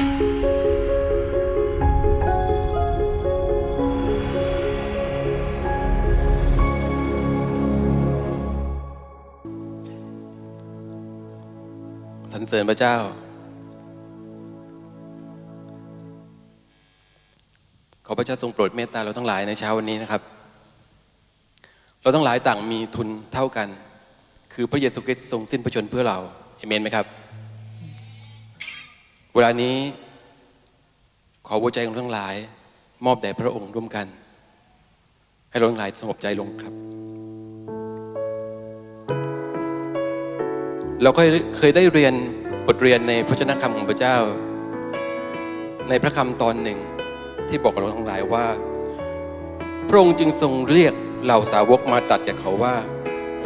สรรเสริญพระเจ้า ขอพระเจ้าทรงโปรดเมตตาเราทั้งหลายในเช้าวันนี้นะครับ เราทั้งหลายต่างมีทุนเท่ากัน คือพระเยซูคริสต์ทรงสิ้นพระชนเพื่อเรา เอเมนไหมครับ เวลานี้ ขอหัวใจของทั้งหลาย มอบแด่พระองค์ร่วมกัน ให้เราทั้งหลายสงบใจลงครับ เราก็เคยได้เรียนบทเรียนในพระเจ้าคำของพระเจ้า ในพระคำตอนหนึ่งที่บอกกับเราทั้งหลายว่า พระองค์จึงทรงเรียกเหล่าสาวกมาตัดแก่เขาว่า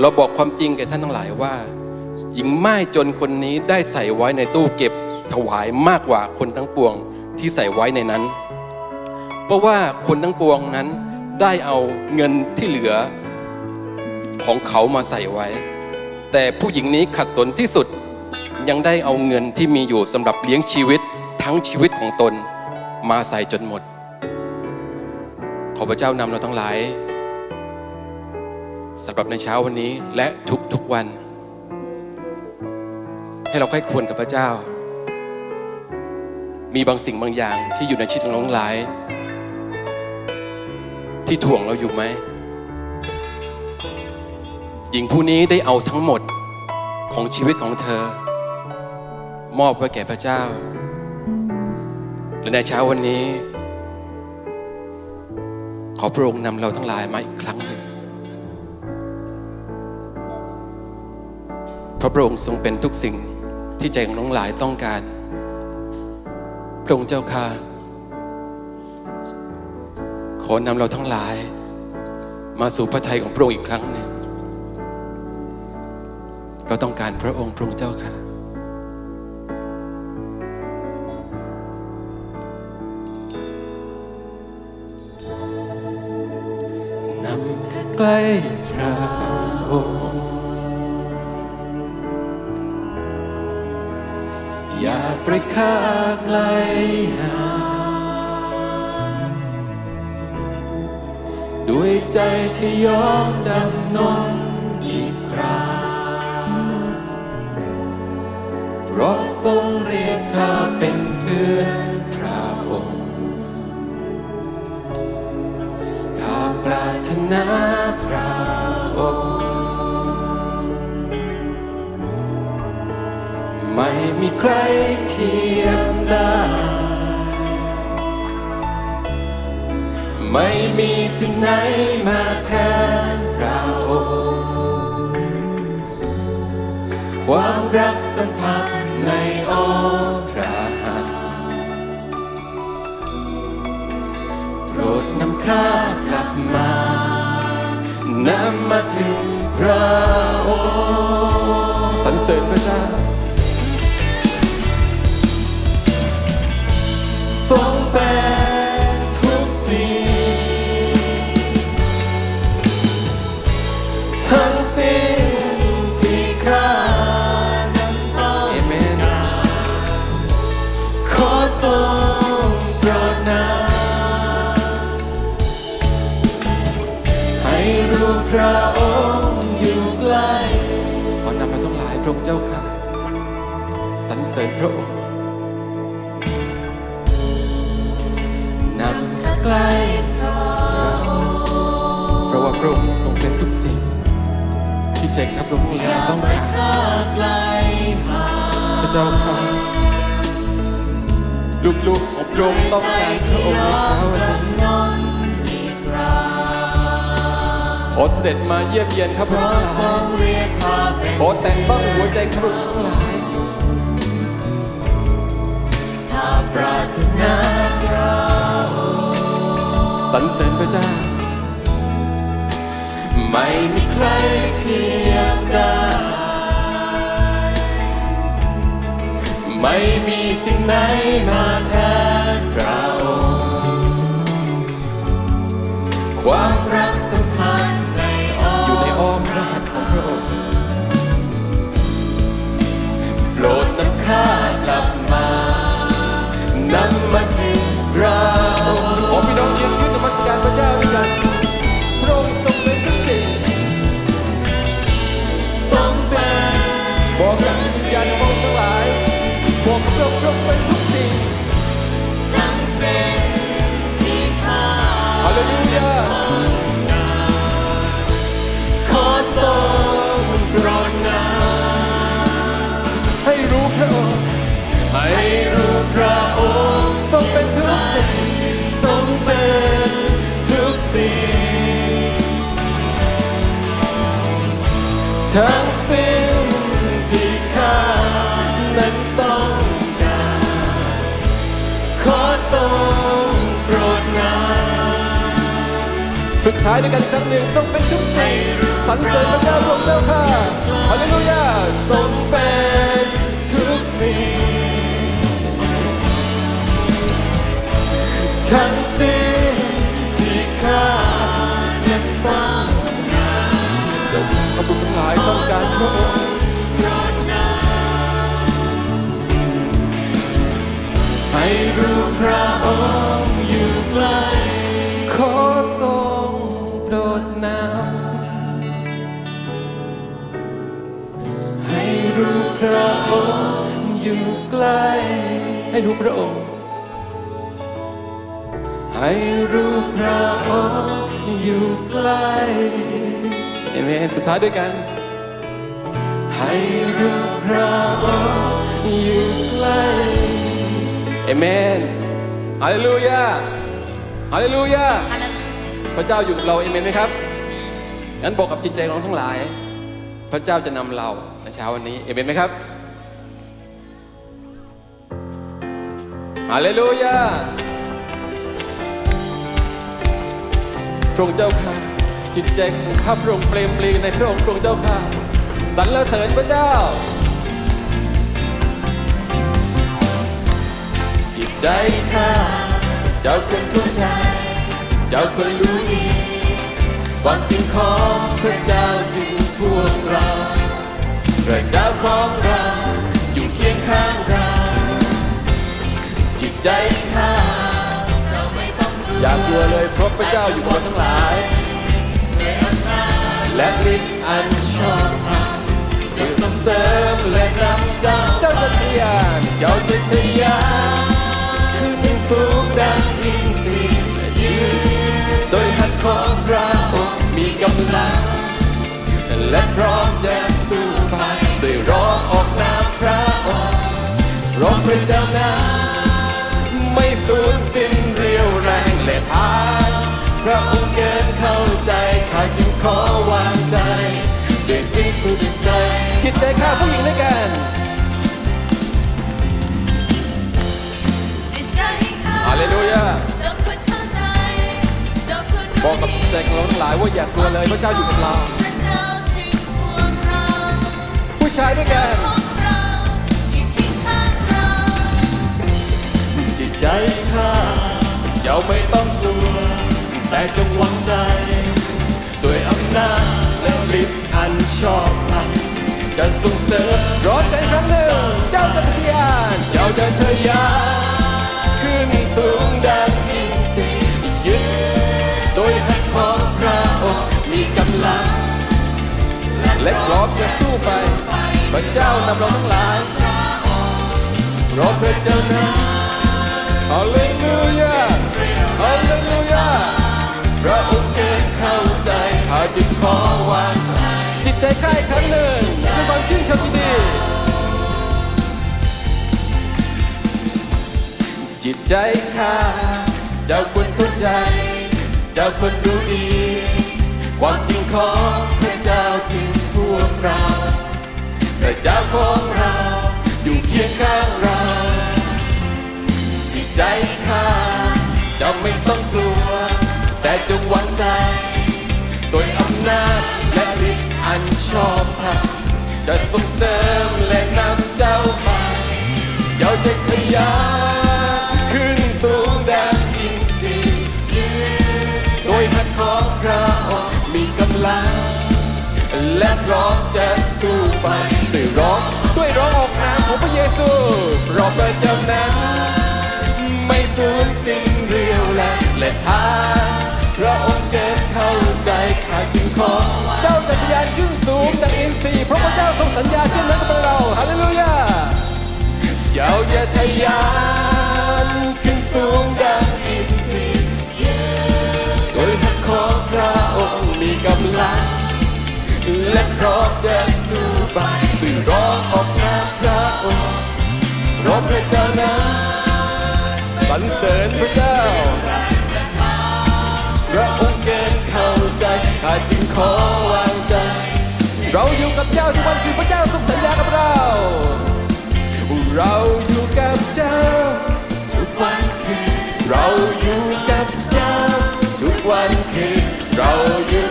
เราบอกความจริงแก่ท่านทั้งหลายว่า หญิงไม้จนคนนี้ได้ใส่ไว้ในตู้เก็บ ถวายมากกว่าคนทั้งปวงที่ใส่ไว้ในนั้น เพราะว่าคนทั้งปวงนั้นได้เอาเงินที่เหลือของเขามาใส่ไว้ แต่ผู้หญิงนี้ขัดสนที่สุดยังได้เอาเงินที่มีอยู่สำหรับเลี้ยงชีวิตทั้งชีวิตของตนมาใส่จนหมด ขอพระเจ้านำเราทั้งหลายสำหรับในเช้าวันนี้และทุกๆวัน ให้เราใกล้ควรกับพระเจ้า มีบางสิ่งบางอย่างที่อยู่ในชีวิตของเราทั้งหลาย ที่ถ่วงเราอยู่ไหม หญิงผู้นี้ได้เอาทั้งหมดของชีวิตของเธอ มอบไว้แก่พระเจ้า และในเช้าวันนี้ ขอพระองค์นำเราทั้งหลายมาอีกครั้งหนึ่งเพราะพระองค์ทรงเป็นทุกสิ่งที่ใจของน้องหลายต้องการ พระองค์เจ้าค่ะ ขอนำเราทั้งหลาย มาสู่พระทัยของพระองค์อีกครั้งหนึ่งเราต้องการพระองค์พระองค์เจ้าค่ะ นำใกล้พระ อย่าไปค่าไกลห่างด้วยใจที่ยอมจำนนอีกคราเพราะทรงเรียกข้าเป็นเพื่อนพระองค์ข้าปรารถนาพระ ไม่มีใครเทียบได้ ไม่มีสิ่งไหนมาแทนพระองค์ความรักสัมพันธ์ในอ้อพระหัตถ์โปรดนำข้ากลับมานำมาถึงพระองค์สรรเสริญพระเจ้า งเป็นทุกสิ่งทั้งสิ้นที่ข้านั้นต้องการขอทรงโปรดนำให้รู้พระองค์อยู่ใกล้ขอนำเราต้องหลายพระองค์เจ้าค่ะสรรเสริญพระองค์ เพราะว่าพระองค์ทรงเป็นทุกสิ่ง ที่ใจครับพระองค์ทั้งหลายต้องการพระเจ้าค่ะลูกๆของพระองค์ต้องการพระองค์ในเช้าวันนี้ขอเสด็จมาเยี่ยมเยียนครับพระองค์ขอแต่งต้องหัวใจครับพระองค์ทั้าปรารถนา สรรเสริญพระเจ้า ไม่มีใครเทียบได้ ไม่มีสิ่งไหนมาแทนพระองค์ความรักสัมพันธ์ายด้วยกันครั้งหนึ่งทรงเป็นทุกสิ่งสรรเสริญพระเจ้าทรงเจ้าข้าฮาเลลูยาทรงเป็นทุกสิ่งทั้งสิ้นที่ข้านั้นต้องการเจ้าพระบุตรทั้งหลายต้องการพระองค์ให้รู้พระองค์อยู่ใกล้ รู้พระองค์อยู่ใกล้ให้รู้พระองค์ ให้รู้พระองค์อยู่ใกล้เอเมนสุดท้ายด้วยกัน ให้รู้พระองค์อยู่ใกล้เอเมนฮาเลลูยาฮาเลลูยาพระเจ้าอยู่กับเราเอเมนไหมครับงั้นบอกกับจิตใจของเราทั้งหลาย พระเจ้าจะนำเรา ในเช้าวันนี้ เอเมนไหมครับฮาเลลูยาพระองค์เจ้าค่ะ จิตใจของข้าพระองค์เปลมปลีในพระองค์พระองค์เจ้าค่ะสรรเสริญพระเจ้า จิตใจข้าเจ้าควรเข้าใจ เจ้าควรรู้ดีความจริงของพระเจ้าถึงพวกเรา พระเจ้าของเราอยู่เคียงข้างเราจิตใจข้าอย่ากลัวเลยเพราะพระเจ้าอยู่กับเราทั้งหลายและฤทธิ์อันชอบธรรมจะส่งเสริมและนำเจ้าเจ้าจะทะยานเจ้าจะทะยานขึ้นสูงดังอินทรียืนโดยหัตถ์ของพระองค์มีกำลังและพร้อมจะ องออกนามพระองค์ร้องพระเจ้านั้นไม่สูญสิ้นเรียวแรงและทางพระองค์เกินเข้าใจข้าจึงขอวางใจด้วยสิ้นสุดใจจิตใจข้าผู้หญิงด้วยกันจิตใจข้าฮาเลลูยาเจ้าควรเข้าใจเจ้าควรรู้บอกกับจิตใจของเราทั้งหลายว่าอย่ากลัวเลยพระเจ้าอยู่กับเรา ผู้ชายด้วยกันของเราอยู่ที่ข้างจิตใจข้าเจ้าไม่ต้องกลัว แต่จงหวังใจ ด้วยอำนาจและฤทธิ์อันชอบธรรมจะส่งเสริมร้อนใจครั้งหนึ่ง เจ้าจะทะยานเจ้าจะทะยานขึ้นสูงดังอินทรียึดโดยหัตถ์ของพระองค์มีกำลัง และพร้อมจะสู้ไปพระเจ้านำเราทั้งหลายรอพระเจ้านั้นฮาเลลูยาฮาเลลูยาพระองค์เกินเข้าใจข้าจึงขอวางจิตใจข้าอีกครั้งหนึ่งด้วยความชื่นชมยินดีจิตใจข้าเจ้าควรเข้าใจ เจ้าควรรู้ดี ความจริงของพระเจ้าถึง เราพระเจ้าของเราอยู่เคียงข้างเราจิตใจข้าจะไม่ต้องกลัว แต่จงหวังใจ โดยอำนาจและฤทธิ์อันชอบธรรมจะส่งเสริมและนำเจ้าไป เจ้าจะทะยานขึ้น ร้อมจะสู้ไปด้วยร้องด้วยร้องออกนามของพระเยซูราะพระจ้านั้น ไม่สูญสิ้นเรียวแรงและทางพระองค์เกิดเข้าใจข้าจึงขอเจ้าจะทะยานขึ้นสูงดังอินทรีย์เพราะพระเจ้าทรงสัญญาเช่นนั้นกับเราฮาเลลูยาเจ้าจะทะยานขึ้นสูงดังอินทรีย์โดยหัตถ์ของพระองค์มีกำลัง และพร้อมจะสู้ไปด้วยร้องออกนาพระองค์ร้องพระเจ้านั้นสรรเสริญพระเจ้าพระองค์เกินเข้าใจข้าจึงขอวางใจ เราอยู่กับเจ้าทุกวันคือพระเจ้าทรงสัญญากับเรา เราอยู่กับเจ้า ทุกวันคืนเราอยู่กับเจ้า ทุกวันคืนเราอยู่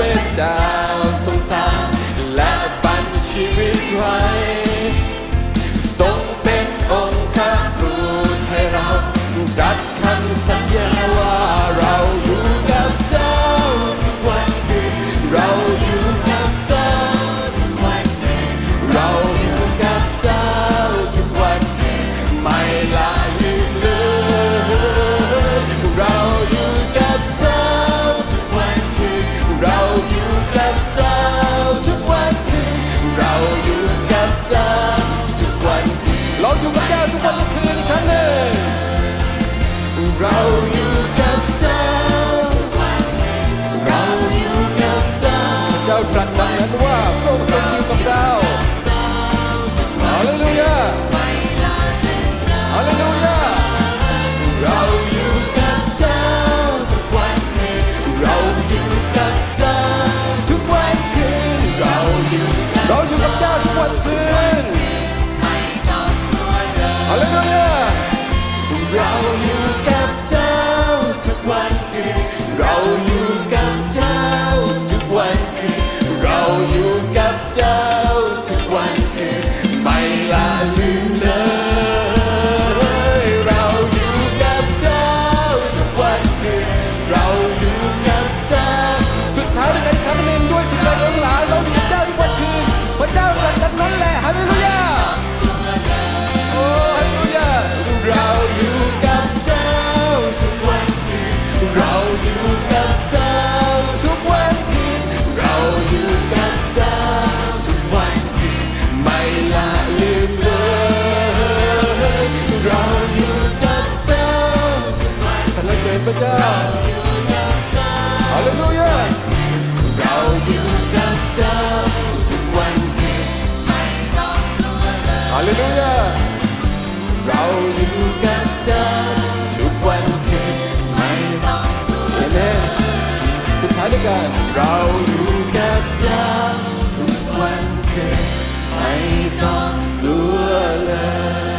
เป็นดาวสงสารและปันชีวิตไว้ อยู่ พระเจ้าฮาเลลูยาเราอยู่กับเจ้าทุกวันคืนฮาเลลูยาเราอยู่กับเจ้าทุกวันคืนไม่ต้องกลัวเอเมนสุดท้ายด้วยกันเราอยู่กับเจ้าทุกวันคืนไม่ต้องกลัวเลย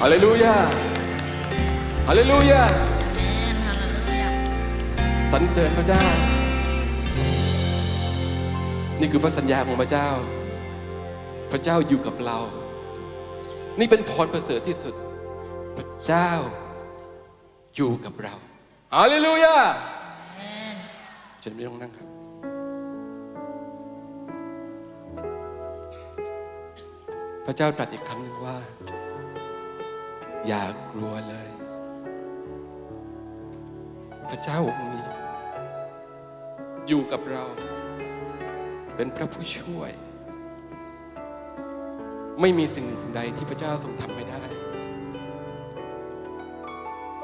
ฮาเลลูยา ฮาเลลูยาสรรเสริญพระเจ้า นี่คือพระสัญญาของพระเจ้า พระเจ้าอยู่กับเรา นี่เป็นพรประเสริฐที่สุด พระเจ้าอยู่กับเราฮาเลลูยาฉันไม่ต้องนั่งครับพระเจ้าตรัสอีกครั้งหนึ่งว่า อย่ากลัวเลย พระเจ้าองค์นี้ อยู่กับเรา เป็นพระผู้ช่วย ไม่มีสิ่งหนึ่งสิ่งใดที่พระเจ้าทรงทำไม่ได้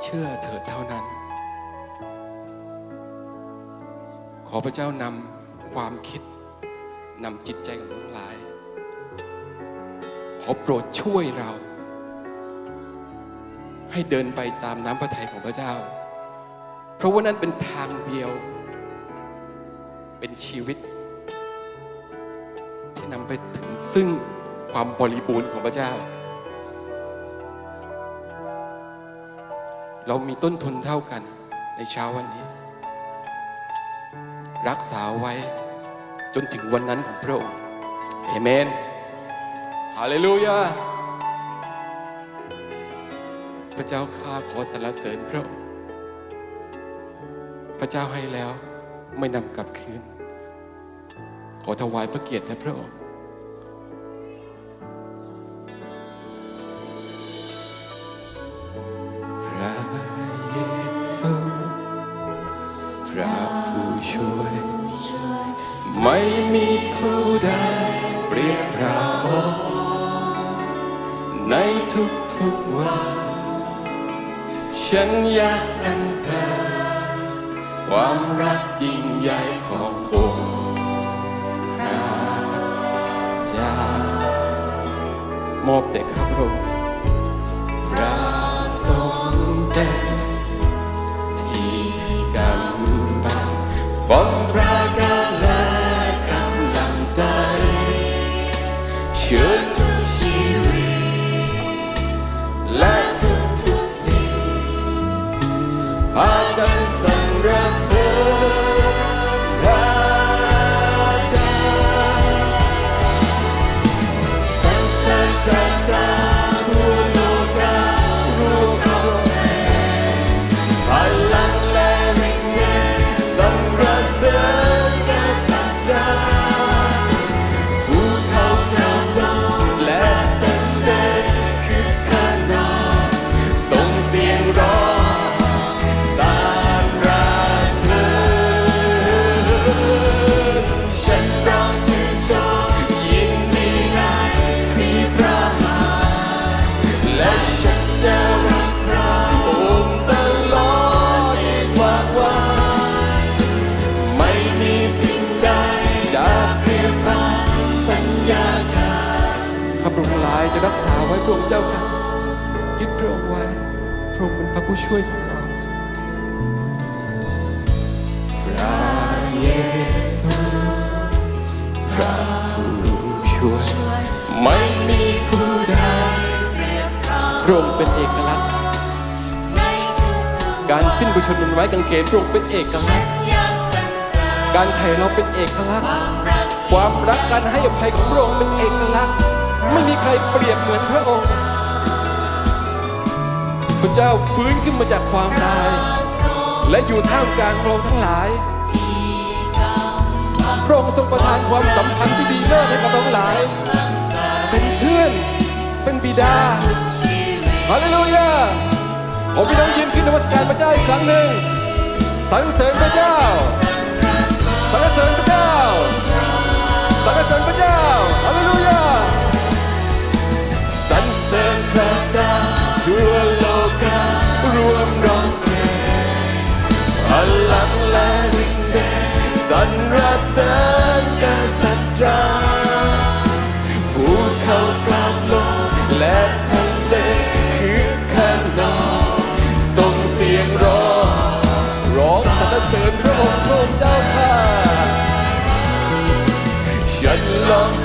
เชื่อเถิดเท่านั้น ขอพระเจ้านำความคิดนำจิตใจของทั้งหลาย ขอโปรดช่วยเรา ให้เดินไปตามน้ำพระทัยของพระเจ้า เพราะว่านั่นเป็นทางเดียว เป็นชีวิต ที่นำไปถึงซึ่งความบริบูรณ์ของพระเจ้า เรามีต้นทุนเท่ากันในเช้าวันนี้ รักษาไว้จนถึงวันนั้นของพระองค์เอเมนฮาเลลูยา พระเจ้าข้าขอสรรเสริญพระองค์ พระเจ้าให้แล้วไม่นำกลับคืน ขอถวายพระเกียรติแด่พระองค์พระเยซูพระผู้ช่วย ไม่มีผู้ใดเปรียบพระองค์ในทุกทุทุกวัน ฉันอยากสรรเสริญ ความรักยิ่งใหญ่ขององค์พระเจ้ามอบแต่ข้าพระองค์ พระองค์เจ้าค่ะยึดพระองค์ไว้พระองค์เป็นพระผู้ช่วยของเราพระเยซูพระผู้ช่วย ไม่มีผู้ใดเปรียบเราพระองค์เป็นเอกลักษณ์ในทุกๆการสิ้นพระชนม์บนไม้กางเขนพระองค์เป็นเอกลักษณ์อยากสรรเสริญการไถ่เราเป็นเอกลักษณ์ความรักความรักการให้อภัยของพระองค์เป็นเอกลักษณ์ ไม่มีใครเปรียบเหมือนพระองค์ พระเจ้าฟื้นขึ้นมาจากความตาย และอยู่ท่ามกลางเราทั้งหลายที่กำบังพระองค์ทรงประทานความสัมพันธ์ที่ดีเลิศให้กับเราทั้งหลาย เป็นเพื่อนเป็นบิดาฮาเลลูยาผมพี่น้องยืนขึ้นนมัสการพระเจ้าอีกครั้งหนึ่งสรรเสริญพระเจ้าสรรเสริญพระเจ้าสรรเสริญพระเจ้าฮาเลลู ริญพระเจ้าทั่วโลการวมร้องเพลงพลังและฤทธิ์เดชสรรเสริญกษัตริย์ภูเขากลางลงและทะเลคือขนองส่งเสียงร้องร้องสรรเสริญพระองค์พระเจ้าข้าฉันลอง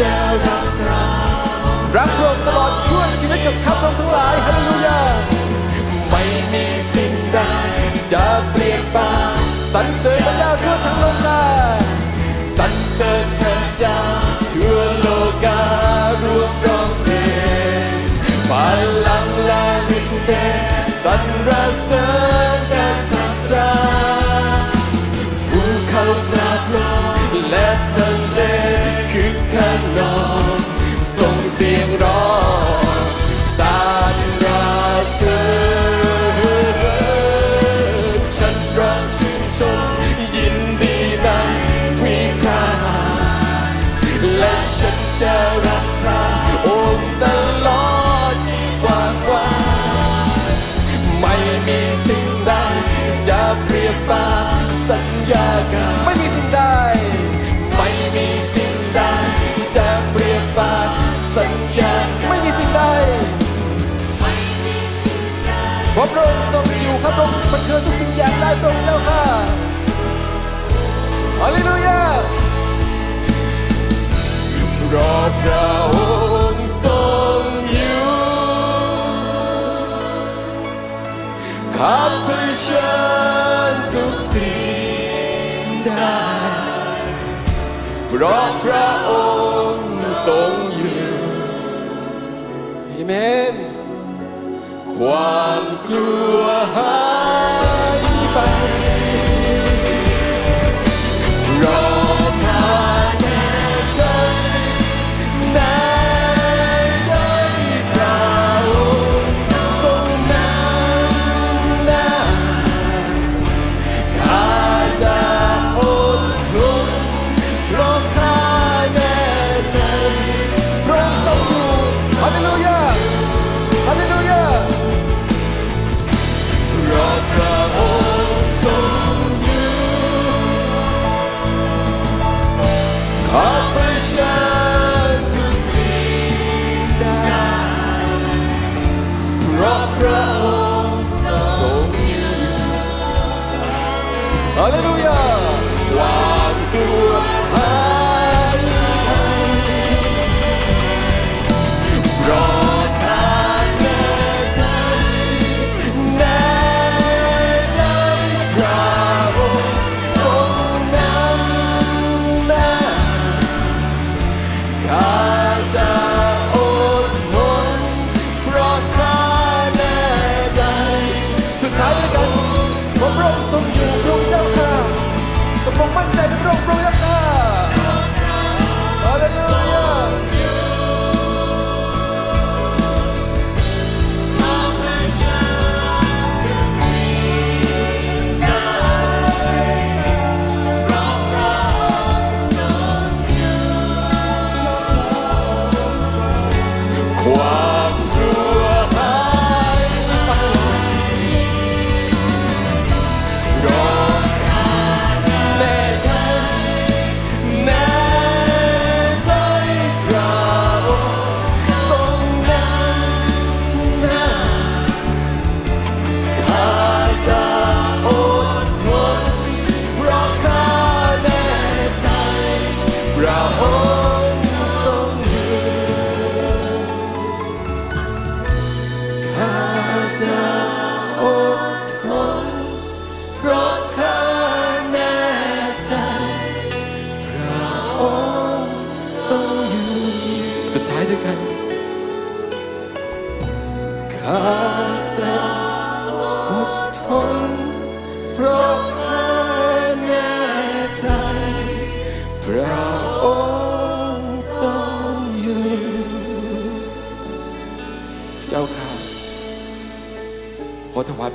ฉันจะรักเรารักพระองค์ตลอดชั่วชีวิตกับข้าพระองค์ทั้งหลายฮาเลลูยา เปรียบปานสัญญากันไม่มีสิ่งใดไม่มีสิ่งใดจะเปรียบปานสัญญาไม่มีสิ่งใดเพราะพระองค์ทรงอยู่ข้าพระองค์เผชิญทุกสิ่งอย่างได้พระองค์เจ้าข้าฮาเลลูยาเพราะพระองค์ ข้าเผชิญทุกสิ่งได้เพราะพระองค์ทรงอยู่เอเมน ความกลัวหายไป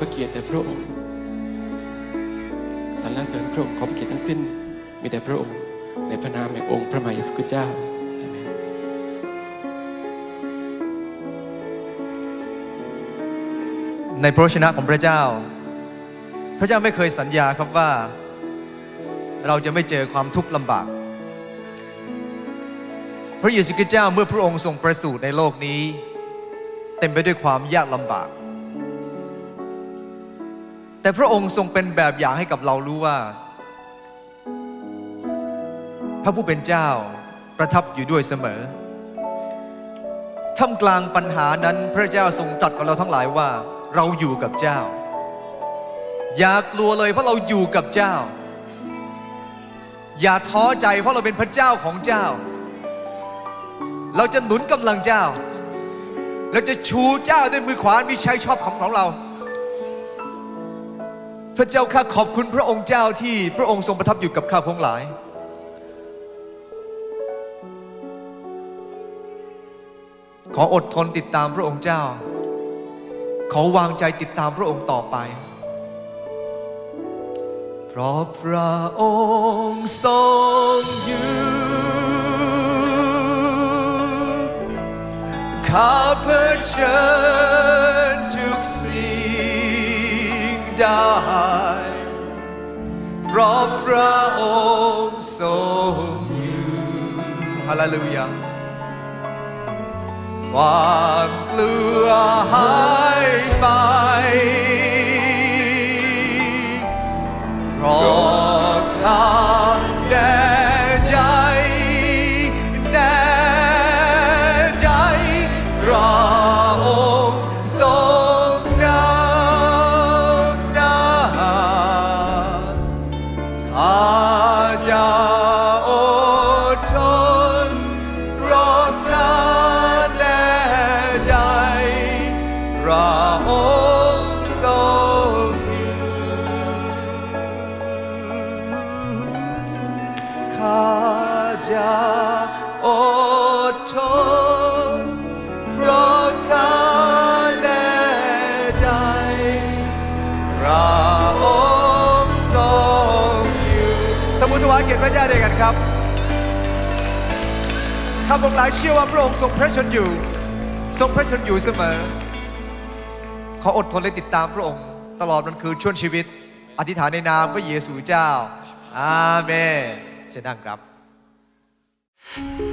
พระเกียรติแด่พระองค์สรรเสริญพระองค์ขอพระเกียรติทั้งสิ้น มีแต่พระองค์ในพระนามแห่งองค์พระมหาเยซูคริสต์เจ้าในพระชนะของพระเจ้า พระเจ้าไม่เคยสัญญาครับว่า เราจะไม่เจอความทุกข์ลำบาก พระเยซูคริสต์เจ้าเมื่อพระองค์ทรงประสูติในโลกนี้ เต็มไปด้วยความยากลำบาก แต่พระองค์ทรงเป็นแบบอย่างให้กับเรารู้ว่า พระผู้เป็นเจ้าประทับอยู่ด้วยเสมอท่ามกลางปัญหานั้นพระเจ้าทรงตรัสกับเราทั้งหลายว่า เราอยู่กับเจ้า อย่ากลัวเลยเพราะเราอยู่กับเจ้า อย่าท้อใจเพราะเราเป็นพระเจ้าของเจ้า เราจะหนุนกำลังเจ้า เราจะชูเจ้าด้วยมือขวามีชัยชอบของของเรา พระเจ้าข้าขอบคุณพระองค์เจ้าที่พระองค์ทรงประทับอยู่กับข้าพงหลาย ขออดทนติดตามพระองค์เจ้า ขอวางใจติดตามพระองค์ต่อไป เพราะพระองค์ทรงอยู่ข้าเผชิญทุกสิ่ง ได้ เพราะพระองค์ทรงอยู่ฮาเลลูยาความกลัวหายไป เพราะข้าแด่ จะอดทนเพราะข้าแน่ใจพระองค์ทรงอยู่ท่านผู้ถวายเกียรติพระเจ้าด้วยกันครับข้าพงหลายเชื่อว่าพระองค์ทรงพระชนอยู่ ทรงพระชนอยู่เสมอ ขออดทนและติดตามพระองค์ ตลอดมันคือช่วงชีวิต อธิษฐานในนามพระเยซูเจ้า อาเมนเชิญนั่งครับ Thank you.